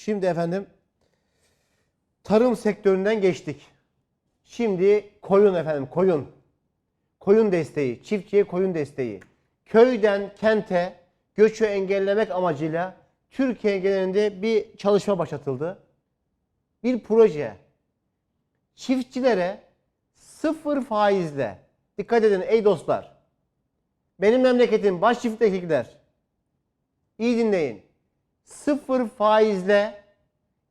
Şimdi efendim tarım sektöründen geçtik. Şimdi koyun efendim koyun. Koyun desteği, çiftçiye koyun desteği. Köyden kente göçü engellemek amacıyla Türkiye genelinde bir çalışma başlatıldı. Bir proje. Çiftçilere sıfır faizle, dikkat edin ey dostlar, benim memleketim baş çiftlikler, iyi dinleyin, sıfır faizle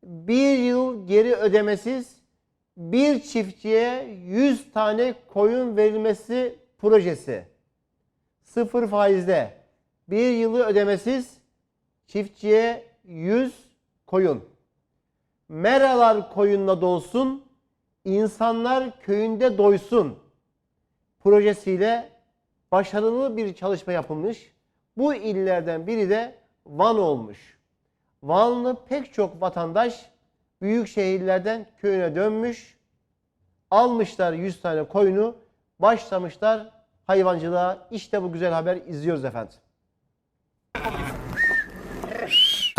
bir yıl geri ödemesiz bir çiftçiye 100 tane koyun verilmesi projesi. Sıfır faizle bir yılı ödemesiz çiftçiye 100 koyun. Meralar koyunla dolsun, insanlar köyünde doysun projesiyle başarılı bir çalışma yapılmış. Bu illerden biri de Van olmuş. Vanlı pek çok vatandaş büyük şehirlerden köyüne dönmüş. Almışlar 100 tane koyunu, başlamışlar hayvancılığa. İşte bu güzel haber izliyoruz efendim.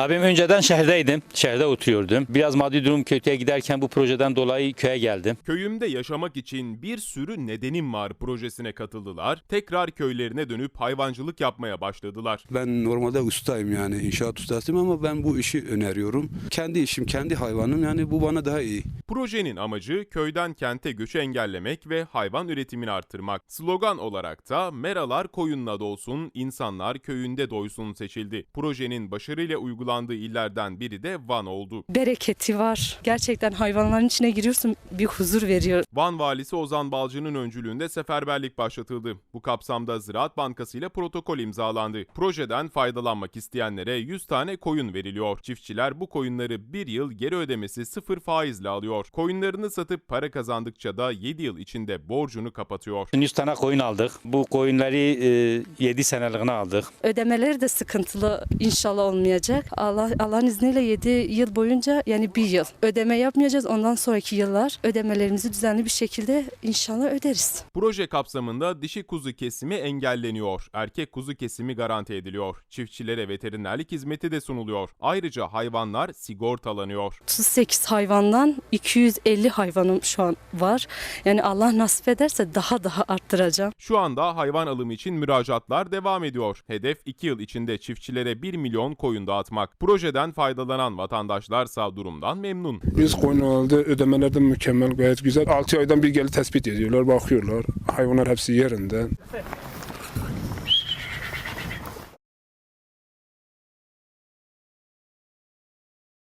Abim önceden şehirdeydim. Şehirde oturuyordum. Biraz maddi durum kötüye giderken bu projeden dolayı köye geldim. Köyümde yaşamak için bir sürü nedenim var projesine katıldılar. Tekrar köylerine dönüp hayvancılık yapmaya başladılar. Ben normalde ustayım yani inşaat ustasıyım ama ben bu işi öneriyorum. Kendi işim, kendi hayvanım yani bu bana daha iyi. Projenin amacı köyden kente göçü engellemek ve hayvan üretimini arttırmak. Slogan olarak da meralar koyunla dolsun, insanlar köyünde doysun seçildi. Projenin başarıyla uygulandığı illerden biri de Van oldu. bereketi var. Gerçekten hayvanların içine giriyorsun bir huzur veriyor. Van valisi Ozan Balcı'nın öncülüğünde seferberlik başlatıldı. Bu kapsamda Ziraat Bankası ile protokol imzalandı. Projeden faydalanmak isteyenlere 100 tane koyun veriliyor. Çiftçiler bu koyunları bir yıl geri ödemesi sıfır faizle alıyor. Koyunlarını satıp para kazandıkça da 7 yıl içinde borcunu kapatıyor. 100 tane koyun aldık. Bu koyunları e, 7 seneliğine aldık. Ödemeleri de sıkıntılı inşallah olmayacak. Allah Allah'ın izniyle 7 yıl boyunca yani bir yıl ödeme yapmayacağız. Ondan sonraki yıllar ödemelerimizi düzenli bir şekilde inşallah öderiz. Proje kapsamında dişi kuzu kesimi engelleniyor. Erkek kuzu kesimi garanti ediliyor. Çiftçilere veterinerlik hizmeti de sunuluyor. Ayrıca hayvanlar sigortalanıyor. 38 hayvandan 250 hayvanım şu an var. Yani Allah nasip ederse daha daha arttıracağım. Şu anda hayvan alımı için müracaatlar devam ediyor. Hedef 2 yıl içinde çiftçilere 1 milyon koyun dağıtmak. Projeden faydalanan vatandaşlarsa durumdan memnun. 100 koyun aldı. Ödemeler de mükemmel gayet güzel. 6 aydan bir gelip tespit ediyorlar, bakıyorlar. Hayvanlar hepsi yerinde.